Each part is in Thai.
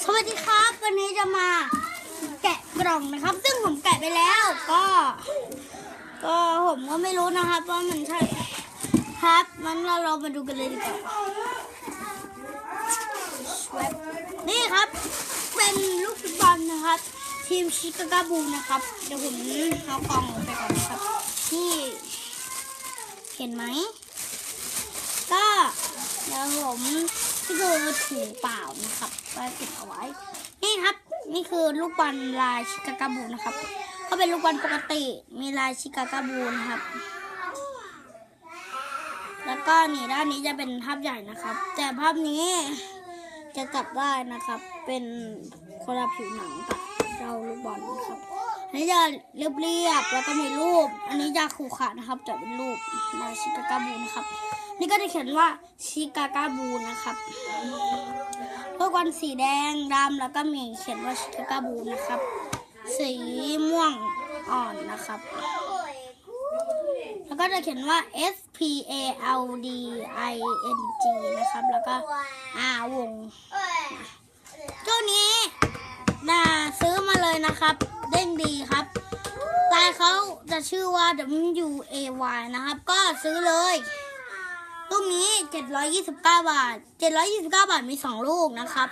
สวัสดีครับ วันนี้จะมาแกะกล่องนะครับ ซึ่งผมแกะไปแล้ว ก็ ก็ผมก็ไม่รู้นะครับว่ามันใช่ครับมันเราเรามาดูกันเลยดีกว่าวนี่ครับ เป็นลูกฟุตบอลนะครับ ทีมชิคาโกบูลนะครับเดี๋ยวผมเอากล่องไปก่อนนะครับนี่เห็นไหมก็เดี๋ยวผมที่คือถุงเปล่านะครับ ก็เก็บเอาไว้ นี่ครับ นี่คือลูกบอลลายชิคาโกบูนะครับก็เป็นลูกบอลปกติมีลายชิคาโกบูนะครับ แล้วก็นี่ด้านนี้จะเป็นภาพใหญ่นะครับ แต่ภาพนี้จะจับได้นะครับ เป็นคนละผิวหนังกับเราลูกบอลนะครับอันนี้จะเรียบๆแล้วก็มีรูป อันนี้จะขรุขระนะครับจะเป็นรูปลายชิคาโกบูนะครับ นี่ก็จะเขียนว่าชิคาโกบูลนะครับ ลูกบอลสีแดงดำแล้วก็มีเขียนว่าชิคาบูลนะครับ สีม่วงอ่อนนะครับ แล้วก็จะเขียนว่า S P A L D I N G นะครับ แล้วก็ R วงเจ้านี้น่าซื้อมาเลยนะครับ เด้งดีครับลายเขาจะชื่อว่า W A Y นะครับ ก็ซื้อเลย ลูกนี้ 729 บาท 729 บาทมี 2 ลูกนะครับ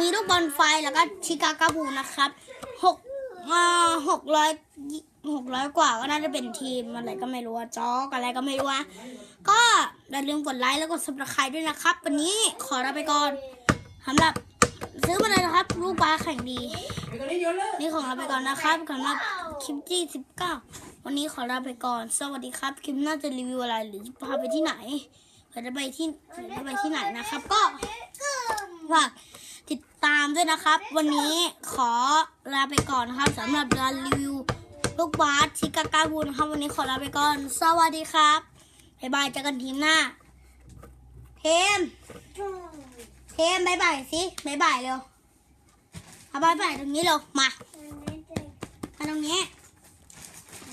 มีลูกบอลไฟแล้วก็ชิคาโกบูนะครับ6อ่า600 600กว่าก็น่าจะเป็นทีมอะไรก็ไม่รู้อะจอกอะไรก็ไม่รู้ะก็อย่าลืมกดไลค์แล้วกด s u b s c r i b ด้วยนะครับ วันนี้ขอลาไปก่อนสำหรับซื้อมาเลยนะครับ ลูกบาสแข่งดี นี่ของเราไปก่อนนะครับสำหรับคลิปที่19วันนี้ขอลาไปก่อน สวัสดีครับ คลิปหน่าจะรีวิวอะไรหรือพาไปที่ไหน หรือจะไปที่หรือจะไปที่ไหนนะครับ ก็ฝากติดตามด้วยนะครับ วันนี้ขอลาไปก่อนนะครับสำหรับการรีวิวลูกบาสชิคาโกบูลนะครับ วันนี้ขอลาไปก่อน สวัสดีครับบ๊ายบายเจอกันทีมหน้าเทมเทมบ๊ายบายสิบ๊ายบายเร็วเอาบ๊ายบายตรงนี้เร็วมามาตรงนี้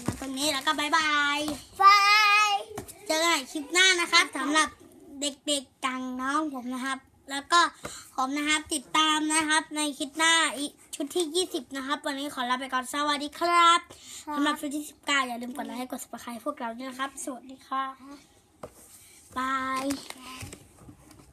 มาตรงนี้แล้วก็บายบายไฟ เจอกันใหม่คลิปหน้านะครับสำหรับเด็กๆกังน้องผมนะครับ แล้วก็ผมนะครับติดตามนะครับ ในคลิปหน้าอีกชุดที่ 20 นะครับ วันนี้ขอลาไปก่อนสวัสดีครับสำหรับชุดที่ 19 อย่าลืมกดไลค์ให้กด subscribe พวกเราด้วยนะครับ สวัสดีครับบาย